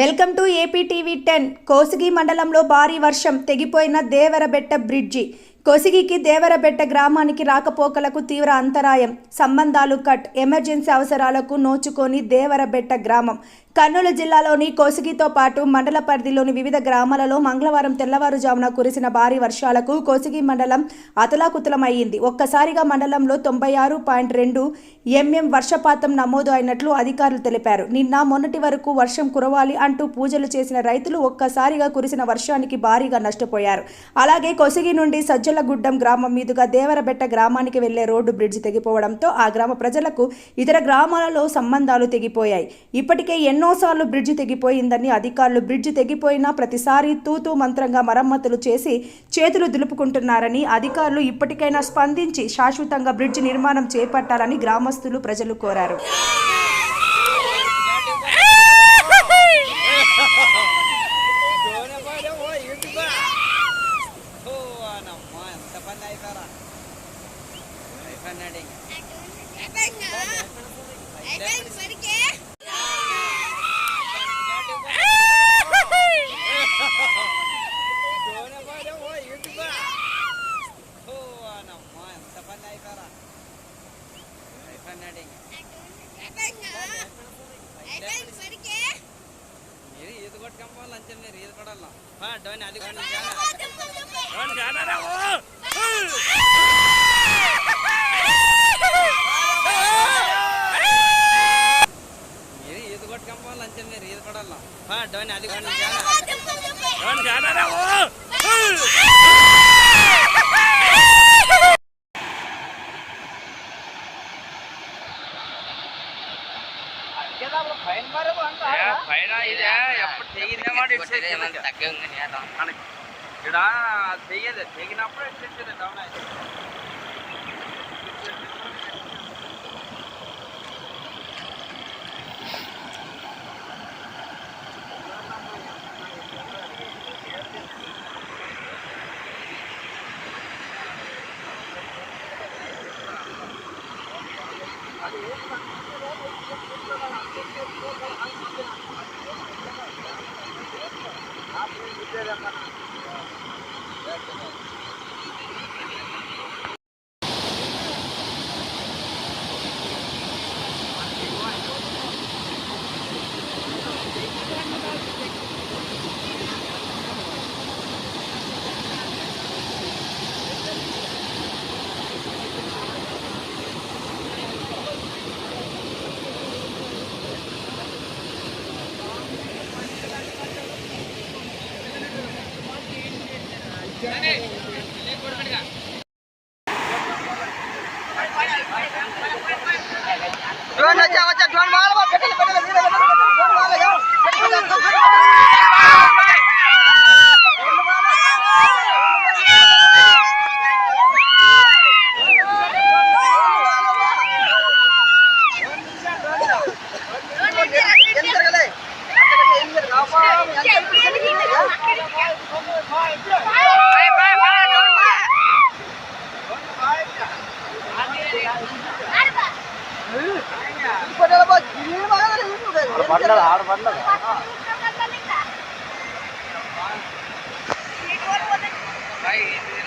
Welcome to AP TV ten. Kosigi మండలంలో భారీ వర్షం తెగిపోయిన దేవరబెట్ట బ్రిడ్జి. కోసిగికి దేవరబెట్ట గ్రామానికి రాకపోకలకు తీవ్ర అంతరాయం. సంబంధాలు కట్. ఎమర్జెన్సీ అవసరాలకు నోచుకొని దేవరబెట్ట గ్రామం. కర్నూలు జిల్లాలోని కోసిగితో పాటు మండల పరిధిలోని వివిధ గ్రామాలలో మంగళవారం తెల్లవారుజామున కురిసిన భారీ వర్షాలకు కోసిగి మండలం అతలాకుతలమయ్యింది. ఒక్కసారిగా మండలంలో తొంభై ఆరు పాయింట్ రెండు ఎంఎం వర్షపాతం నమోదు అయినట్లు అధికారులు తెలిపారు. నిన్న మొన్నటి వరకు వర్షం కురవాలి అంటూ పూజలు చేసిన రైతులు ఒక్కసారిగా కురిసిన వర్షానికి భారీగా నష్టపోయారు. అలాగే కొసిగి నుండి సజ్జలగుడ్డం గ్రామం మీదుగా దేవరబెట్ట గ్రామానికి వెళ్ళే రోడ్డు బ్రిడ్జ్ తెగిపోవడంతో ఆ గ్రామ ప్రజలకు ఇతర గ్రామాలలో సంబంధాలు తెగిపోయాయి. ఇప్పటికే ఎన్నోసార్లు బ్రిడ్జి తెగిపోయిందని అధికారులు బ్రిడ్జి తెగిపోయినా ప్రతిసారి తూతూ మంత్రంగా మరమ్మతులు చేసి చేతులు దులుపుకుంటున్నారని అధికారులు ఇప్పటికైనా స్పందించి శాశ్వతంగా బ్రిడ్జి నిర్మాణం చేపట్టాలని గ్రామస్తులు ప్రజలు కోరారు. మీరు ఈత కొట్టుకొని లంచం మీరు ఈత పడాలా డోని అది డోని జానరా ఓ మీరు ఈత కొట్టుకొని లంచం మీరు ఈత పడాలా డోని అది డోని జానరా ఓ పైన ఇదే ఎప్పుడు తెగిందేమో ఇక్కడ తెయ్యదు తెగినప్పుడు ఎట్లా డౌన్ అయితే no, no, వండదు ఆడ వండదు Right.